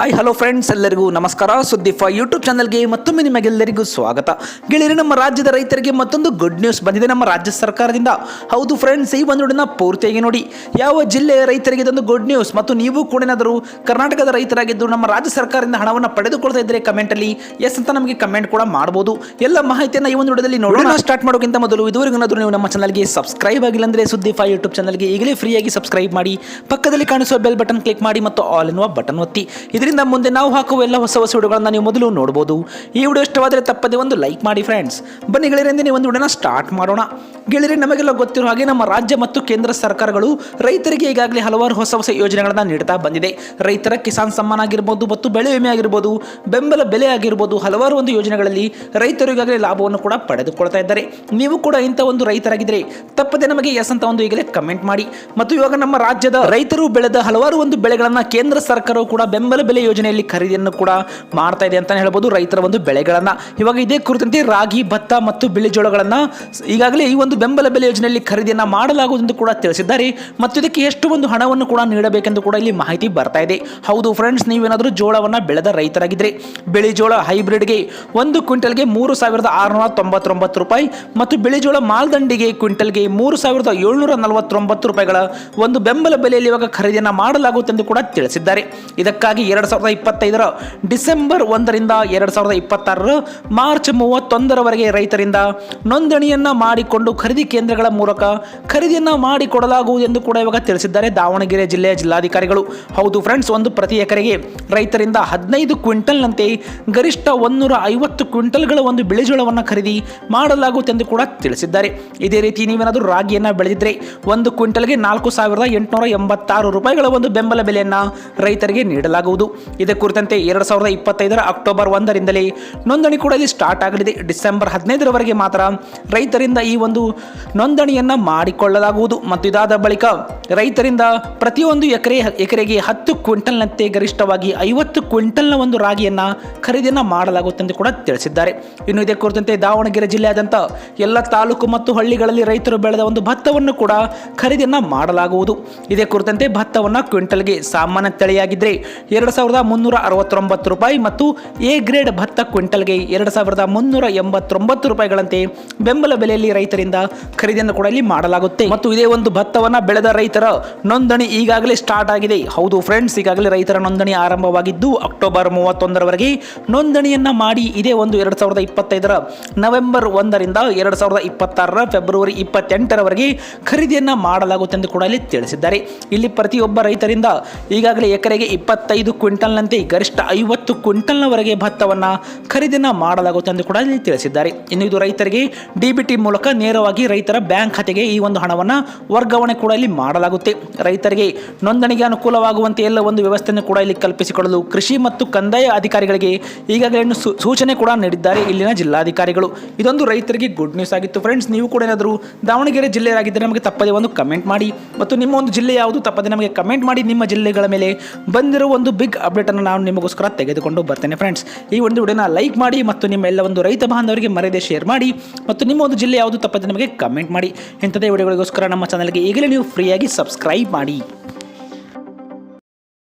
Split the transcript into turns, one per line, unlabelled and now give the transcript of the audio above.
Hi hello friends ಎಲ್ಲರಿಗೂ ನಮಸ್ಕಾರ. ಸುದ್ದಿಫ YouTube ಚಾನಲ್ಗೆ ಮತ್ತೊಮ್ಮೆ ನಿಮಗೆಲ್ಲರಿಗೂ ಸ್ವಾಗತ. ಗೆಳೆಯರು, ನಮ್ಮ ರಾಜ್ಯದ ರೈತರಿಗೆ ಮತ್ತೊಂದು ಗುಡ್ ನ್ಯೂಸ್ ಬಂದಿದೆ ನಮ್ಮ ರಾಜ್ಯ ಸರ್ಕಾರದಿಂದ. ಹೌದು ಫ್ರೆಂಡ್ಸ್ ಈ ಒಂದು ನೋಡಿನ ಪೂರ್ತಿಯಾಗಿ ನೋಡಿ. ಯಾವ ಜಿಲ್ಲೆಯ ರೈತರಿಗೆ ಇದೊಂದು ಗುಡ್ ನ್ಯೂಸ್ ಮತ್ತು ನೀವು ಕೂಡ ಏನಾದರೂ ಕರ್ನಾಟಕದ ರೈತರಾಗಿದ್ದು ನಮ್ಮ ರಾಜ್ಯ ಸರ್ಕಾರದಿಂದ ಹಣವನ್ನು ಪಡೆದುಕೊಳ್ತಾ ಇದ್ದರೆ ಕಮೆಂಟಲ್ಲಿ ಎಸ್ ಅಂತ ನಮಗೆ ಕಮೆಂಟ್ ಕೂಡ ಮಾಡಬಹುದು ಎಲ್ಲ ಮಾಹಿತಿಯನ್ನು ಈ ಒಂದು ವಿಡಿಯೋದಲ್ಲಿ ನೋಡೋಣ. ಸ್ಟಾರ್ಟ್ ಮಾಡೋಕ್ಕಿಂತ ಮೊದಲು ಇದುವರೆಗೂ ಏನಾದರೂ ನೀವು ನಮ್ಮ ಚಾನಲ್ಗೆ ಸಬ್ಸ್ಕ್ರೈಬ್ ಆಗಿಲ್ಲ ಅಂದರೆ ಸುದ್ದಿಫಾ ಯೂಟ್ಯೂಬ್ ಚಾನಲ್ಗೆ ಈಗಲೇ ಫ್ರೀಯಾಗಿ ಸಬ್ಸ್ಕ್ರೈಬ್ ಮಾಡಿ. ಪಕ್ಕದಲ್ಲಿ ಕಾಣಿಸುವ ಬೆಲ್ ಬಟನ್ ಕ್ಲಿಕ್ ಮಾಡಿ ಮತ್ತು ಆಲ್ ಎನ್ನುವ ಬಟನ್ ಒತ್ತಿ. ಇದರಿಂದ ಮುಂದೆ ನಾವು ಹಾಕುವ ಎಲ್ಲ ಹೊಸ ಹೊಸ ವಿಡಿಯೋಗಳನ್ನು ನೀವು ಮೊದಲು ನೋಡ್ಬೋದು. ಈ ವಿಡಿಯೋ ಇಷ್ಟವಾದರೆ ತಪ್ಪದೆ ಒಂದು ಲೈಕ್ ಮಾಡಿ ಫ್ರೆಂಡ್ಸ್ ಬನ್ನಿ ನೀವು ಒಂದು ವಿಡಿಯೋನ ಸ್ಟಾರ್ಟ್ ಮಾಡೋಣ. ಗೆಳೆಯರೆ, ನಮಗೆಲ್ಲ ಗೊತ್ತಿರೋ ಹಾಗೆ ನಮ್ಮ ರಾಜ್ಯ ಮತ್ತು ಕೇಂದ್ರ ಸರ್ಕಾರಗಳು ರೈತರಿಗೆ ಈಗಾಗಲೇ ಹಲವಾರು ಹೊಸ ಹೊಸ ಯೋಜನೆಗಳನ್ನು ನೀಡ್ತಾ ಬಂದಿದೆ. ರೈತರ ಕಿಸಾನ್ ಸಮ್ಮಾನ ಆಗಿರ್ಬೋದು ಮತ್ತು ಬೆಳೆ ವಿಮೆ ಆಗಿರ್ಬೋದು, ಬೆಂಬಲ ಬೆಲೆ ಆಗಿರ್ಬೋದು, ಹಲವಾರು ಒಂದು ಯೋಜನೆಗಳಲ್ಲಿ ರೈತರು ಈಗಾಗಲೇ ಲಾಭವನ್ನು ಕೂಡ ಪಡೆದುಕೊಳ್ತಾ ಇದ್ದಾರೆ. ನೀವು ಕೂಡ ಇಂಥ ಒಂದು ರೈತರಾಗಿದ್ದರೆ ತಪ್ಪದೆ ನಮಗೆ ಎಸ್ ಅಂತ ಒಂದು ಈಗಲೇ ಕಮೆಂಟ್ ಮಾಡಿ. ಮತ್ತು ಇವಾಗ ನಮ್ಮ ರಾಜ್ಯದ ರೈತರು ಬೆಳೆದ ಹಲವಾರು ಒಂದು ಬೆಳೆಗಳನ್ನು ಕೇಂದ್ರ ಸರ್ಕಾರವು ಕೂಡ ಬೆಂಬಲ ಬೆಲೆ ಯೋಜನೆಯಲ್ಲಿ ಖರೀದಿಯನ್ನು ಕೂಡ ಮಾಡ್ತಾ ಇದೆ ಅಂತಲೇ ಹೇಳ್ಬೋದು ರೈತರ ಒಂದು ಬೆಳೆಗಳನ್ನು. ಇವಾಗ ಇದೇ ಕುರಿತಂತೆ ರಾಗಿ, ಭತ್ತ ಮತ್ತು ಬಿಳಿಜೋಳಗಳನ್ನು ಈಗಾಗಲೇ ಈ ಒಂದು ಬೆಂಬಲ ಬೆಲೆ ಯೋಜನೆಯಲ್ಲಿ ಖರೀದಿಯನ್ನು ಮಾಡಲಾಗುವುದೆಂದು ಕೂಡ ತಿಳಿಸಿದ್ದಾರೆ. ಮತ್ತು ಇದಕ್ಕೆ ಎಷ್ಟು ಒಂದು ಹಣವನ್ನು ಕೂಡ ನೀಡಬೇಕೆಂದು ಕೂಡ ಇಲ್ಲಿ ಮಾಹಿತಿ ಬರ್ತಾ ಇದೆ. ಹೌದು ಫ್ರೆಂಡ್ಸ್ ನೀವೇನಾದರೂ ಜೋಳವನ್ನು ಬೆಳೆದ ರೈತರಾಗಿದ್ದರೆ ಬಿಳಿಜೋಳ ಹೈಬ್ರಿಡ್ಗೆ ಒಂದು ಕ್ವಿಂಟಲ್ಗೆ ಮೂರು ಸಾವಿರದ ಆರುನೂರ ತೊಂಬತ್ತೊಂಬತ್ತು ರೂಪಾಯಿ ಮತ್ತು ಬಿಳಿಜೋಳ ಮಾಲ್ದಂಡಿಗೆ ಕ್ವಿಂಟಲ್ಗೆ ಮೂರು ಸಾವಿರದ ಏಳ್ನೂರ ನಲವತ್ತೊಂಬತ್ತು ರೂಪಾಯಿಗಳ ಒಂದು ಬೆಂಬಲ ಬೆಲೆಯಲ್ಲಿ ಇವಾಗ ಖರೀದಿಯನ್ನು ಮಾಡಲಾಗುತ್ತೆಂದು ಕೂಡ ತಿಳಿಸಿದ್ದಾರೆ. ಇದಕ್ಕಾಗಿ ಎರಡು ಸಾವಿರದ ಇಪ್ಪತ್ತೈದರ ಡಿಸೆಂಬರ್ ಒಂದರಿಂದ ಎರಡು ಸಾವಿರದ ಇಪ್ಪತ್ತಾರರ ಮಾರ್ಚ್ ಮೂವತ್ತೊಂದರವರೆಗೆ ರೈತರಿಂದ ನೋಂದಣಿಯನ್ನು ಮಾಡಿಕೊಂಡು ಖರೀದಿ ಕೇಂದ್ರಗಳ ಮೂಲಕ ಖರೀದಿಯನ್ನು ಮಾಡಿಕೊಡಲಾಗುವುದು ಎಂದು ಕೂಡ ಇವಾಗ ತಿಳಿಸಿದ್ದಾರೆ ದಾವಣಗೆರೆ ಜಿಲ್ಲೆಯ ಜಿಲ್ಲಾಧಿಕಾರಿಗಳು. ಹೌದು ಫ್ರೆಂಡ್ಸ್ ಒಂದು ಪ್ರತಿ ಎಕರೆಗೆ ರೈತರಿಂದ ಹದಿನೈದು ಕ್ವಿಂಟಲ್ನಂತೆ ಗರಿಷ್ಠ ಒಂದೂರ ಐವತ್ತು ಕ್ವಿಂಟಲ್ಗಳ ಒಂದು ಬಿಳಿಜೋಳವನ್ನು ಖರೀದಿ ಮಾಡಲಾಗುತ್ತೆಂದು ಕೂಡ ತಿಳಿಸಿದ್ದಾರೆ. ಇದೇ ರೀತಿ ನೀವೇನಾದರೂ ರಾಗಿಯನ್ನು ಬೆಳೆದಿದ್ದರೆ ಒಂದು ಕ್ವಿಂಟಲ್ಗೆ ನಾಲ್ಕು ಸಾವಿರದ ಎಂಟುನೂರ ಎಂಬತ್ತಾರು ರೂಪಾಯಿಗಳ ಒಂದು ಬೆಂಬಲ ಬೆಲೆಯನ್ನು ರೈತರಿಗೆ ನೀಡಲಾಗುವುದು. ಇದೇ ಕುರಿತಂತೆ ಎರಡು ಸಾವಿರದ ಇಪ್ಪತ್ತೈದರ ಅಕ್ಟೋಬರ್ ಒಂದರಿಂದಲೇ ನೋಂದಣಿ ಕೂಡ ಇಲ್ಲಿ ಸ್ಟಾರ್ಟ್ ಆಗಲಿದೆ. ಡಿಸೆಂಬರ್ ಹದಿನೈದರವರೆಗೆ ಮಾತ್ರ ರೈತರಿಂದ ಈ ಒಂದು ನೋಂದಣಿಯನ್ನು ಮಾಡಿಕೊಳ್ಳಲಾಗುವುದು. ಮತ್ತು ಇದಾದ ಬಳಿಕ ರೈತರಿಂದ ಪ್ರತಿಯೊಂದು ಎಕರೆ ಎಕರೆಗೆ ಹತ್ತು ಕ್ವಿಂಟಲ್ನಂತೆ ಗರಿಷ್ಠವಾಗಿ ಐವತ್ತು ಕ್ವಿಂಟಲ್ನ ಒಂದು ರಾಗಿಯನ್ನು ಖರೀದಿಯನ್ನು ಮಾಡಲಾಗುತ್ತೆ ಎಂದು ಕೂಡ ತಿಳಿಸಿದ್ದಾರೆ. ಇನ್ನು ಇದೇ ಕುರಿತಂತೆ ದಾವಣಗೆರೆ ಜಿಲ್ಲೆಯಾದ್ಯಂತ ಎಲ್ಲ ತಾಲೂಕು ಮತ್ತು ಹಳ್ಳಿಗಳಲ್ಲಿ ರೈತರು ಬೆಳೆದ ಒಂದು ಭತ್ತವನ್ನು ಕೂಡ ಖರೀದಿಯನ್ನು ಮಾಡಲಾಗುವುದು. ಇದೇ ಕುರಿತಂತೆ ಭತ್ತವನ್ನು ಕ್ವಿಂಟಲ್ಗೆ ಸಾಮಾನ್ಯ ತಳಿಯಾಗಿದ್ದರೆ ಎರಡು ಸಾವಿರದ ಮುನ್ನೂರ ಅರವತ್ತೊಂಬತ್ತು ರೂಪಾಯಿ ಮತ್ತು ಎ ಗ್ರೇಡ್ ಭತ್ತ ಕ್ವಿಂಟಲ್ಗೆ ಎರಡು ಸಾವಿರದ ಮುನ್ನೂರ ಎಂಬತ್ತೊಂಬತ್ತು ರೂಪಾಯಿಗಳಂತೆ ಬೆಂಬಲ ಬೆಲೆಯಲ್ಲಿ ರೈತರಿಂದ ಖರೀದಿಯನ್ನು ಕೂಡ ಇಲ್ಲಿ ಮಾಡಲಾಗುತ್ತೆ. ಮತ್ತು ಇದೇ ಒಂದು ಭತ್ತವನ್ನ ಬೆಳೆದ ರೈತರ ನೋಂದಣಿ ಈಗಾಗಲೇ ಸ್ಟಾರ್ಟ್ ಆಗಿದೆ. ಹೌದು ಫ್ರೆಂಡ್ಸ್ ಈಗಾಗಲೇ ರೈತರ ನೋಂದಣಿ ಆರಂಭವಾಗಿದ್ದು ಅಕ್ಟೋಬರ್ ಮೂವತ್ತೊಂದರವರೆಗೆ ನೋಂದಣಿಯನ್ನ ಮಾಡಿ ಇದೇ ಒಂದು ಎರಡ್ ಸಾವಿರದ ಇಪ್ಪತ್ತೈದರ ನವೆಂಬರ್ ಒಂದರಿಂದ ಎರಡ್ ಸಾವಿರದ ಇಪ್ಪತ್ತಾರರ ಫೆಬ್ರವರಿ ಇಪ್ಪತ್ತೆಂಟರವರೆಗೆ ಖರೀದಿಯನ್ನ ಮಾಡಲಾಗುತ್ತೆ ಎಂದು ಕೂಡ ಇಲ್ಲಿ ತಿಳಿಸಿದ್ದಾರೆ. ಇಲ್ಲಿ ಪ್ರತಿಯೊಬ್ಬ ರೈತರಿಂದ ಈಗಾಗಲೇ ಎಕರೆಗೆ ಇಪ್ಪತ್ತೈದು ಕ್ವಿಂಟಲ್ನಂತೆ ಗರಿಷ್ಠ ಐವತ್ತು ಕ್ವಿಂಟಲ್ನವರೆಗೆ ಭತ್ತವನ್ನು ಖರೀದಿನ ಮಾಡಲಾಗುತ್ತೆ ಎಂದು ಕೂಡ ಇಲ್ಲಿ ತಿಳಿಸಿದ್ದಾರೆ. ಇನ್ನು ಇದು ರೈತರಿಗೆ ಡಿಬಿಟಿ ಮೂಲಕ ನೇರವಾಗಿ ರೈತರ ಬ್ಯಾಂಕ್ ಖಾತೆಗೆ ಈ ಒಂದು ಹಣವನ್ನು ವರ್ಗಾವಣೆ ಕೂಡ ಇಲ್ಲಿ ಮಾಡಲಾಗುತ್ತೆ. ರೈತರಿಗೆ ನೋಂದಣಿಗೆ ಅನುಕೂಲವಾಗುವಂತೆ ಎಲ್ಲ ಒಂದು ವ್ಯವಸ್ಥೆಯನ್ನು ಕೂಡ ಇಲ್ಲಿ ಕಲ್ಪಿಸಿಕೊಡಲು ಕೃಷಿ ಮತ್ತು ಕಂದಾಯ ಅಧಿಕಾರಿಗಳಿಗೆ ಈಗಾಗಲೇ ಸೂಚನೆ ಕೂಡ ನೀಡಿದ್ದಾರೆ ಇಲ್ಲಿನ ಜಿಲ್ಲಾಧಿಕಾರಿಗಳು. ಇದೊಂದು ರೈತರಿಗೆ ಗುಡ್ ನ್ಯೂಸ್ ಆಗಿತ್ತು. ಫ್ರೆಂಡ್ಸ್ ನೀವು ಕೂಡ ಏನಾದರೂ ದಾವಣಗೆರೆ ಜಿಲ್ಲೆಯಾಗಿದ್ದರೆ ನಮಗೆ ತಪ್ಪದೆ ಒಂದು ಕಮೆಂಟ್ ಮಾಡಿ ಮತ್ತು ನಿಮ್ಮ ಒಂದು ಜಿಲ್ಲೆ ಯಾವುದು ತಪ್ಪದೆ ನಮಗೆ ಕಮೆಂಟ್ ಮಾಡಿ ನಿಮ್ಮ ಜಿಲ್ಲೆಗಳ ಮೇಲೆ ಬಂದಿರೋ ಒಂದು ಬಿಗ್ ಅಪ್ಡೇಟನ್ನು ನಾನು ನಿಮಗೋಸ್ಕರ ತೆಗೆದುಕೊಂಡು ಬರ್ತೇನೆ. ಫ್ರೆಂಡ್ಸ್ ಈ ಒಂದು ವಿಡಿಯೋನ ಲೈಕ್ ಮಾಡಿ ಮತ್ತು ನಿಮ್ಮ ಎಲ್ಲ ಒಂದು ರೈತ ಬಾಂಧವರಿಗೆ ಮರೆಯದೆ ಶೇರ್ ಮಾಡಿ ಮತ್ತು ನಿಮ್ಮ ಒಂದು ಜಿಲ್ಲೆ ಯಾವುದು ತಪ್ಪದೆ ನಮಗೆ ಕಮೆಂಟ್ ಮಾಡಿ. ಇಂಥದೇ ವಿಡಿಯೋಗಳಿಗೋಸ್ಕರ ನಮ್ಮ ಚಾನಲ್ಗೆ ಈಗಲೇ ನೀವು ಫ್ರೀಯಾಗಿ ಸಬ್ಸ್ಕ್ರೈಬ್ ಮಾಡಿ.